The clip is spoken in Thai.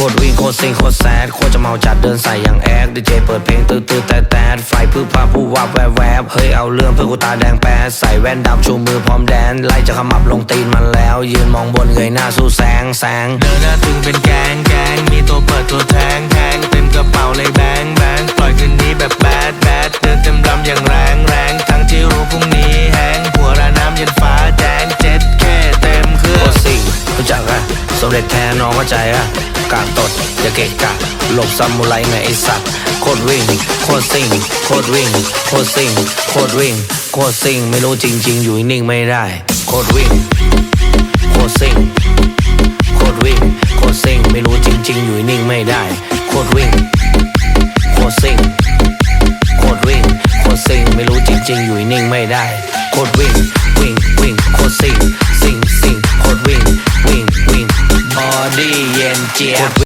โคตรวิ่งโคตรซิงโคตรแซดโคตรจะเมาจัดเดินใส่อย่างแอคดีเจเปิดเพลงตื้อตื้อแต่แต่ไฟพื้พาผู้วับแวบแวบเฮ้ยเอาเรื่องเพื่อกูตาแดงแป๊ดใส่แว่นดำชูมือพร้อมแดน ไล่จะขมับลงตีนมันแล้ว ยืนมองบนเงยหน้าสู้แสงแสงเดินหน้าตึงเป็นแกงแกงมีตัวเปิดตัวแทงแทงเต็มกระเป๋าเลยแบงแบงปล่อยคืนนี้แบบแบดแบดเดินเต็มลำอย่างแรงแรงทั้งที่รู้พรุ่งนี้แห้งหัวระน้ำยันฟ้าแดงเจ็ดแค่เต็มเครื่โคองตรซิงรู้จักอะสมเด็จแทนน้องเข้าใจอะ กาดตดอย่าเกะกะหลบซามูไรไงไอสัตว์โคตรวิ่งโคตรซิงโคตรวิ่งโคตรซิงโคตรวิ่งโคตรซิงไม่รู้จริง ๆ อยู่นิ่งไม่ได้โคตรวิ่งโคตรซิงโคตรวิ่งโคตรซิงไม่รู้จริง ๆ อยู่นิ่งไม่ได้โคตรวิ่งโคตรซิงโคตรวิ่งโคตรซิงไม่รู้จริง ๆ อยู่นิ่งไม่ได้โคตรวิ่งวิ่งวิ่งโคตรซิง 的眼睛。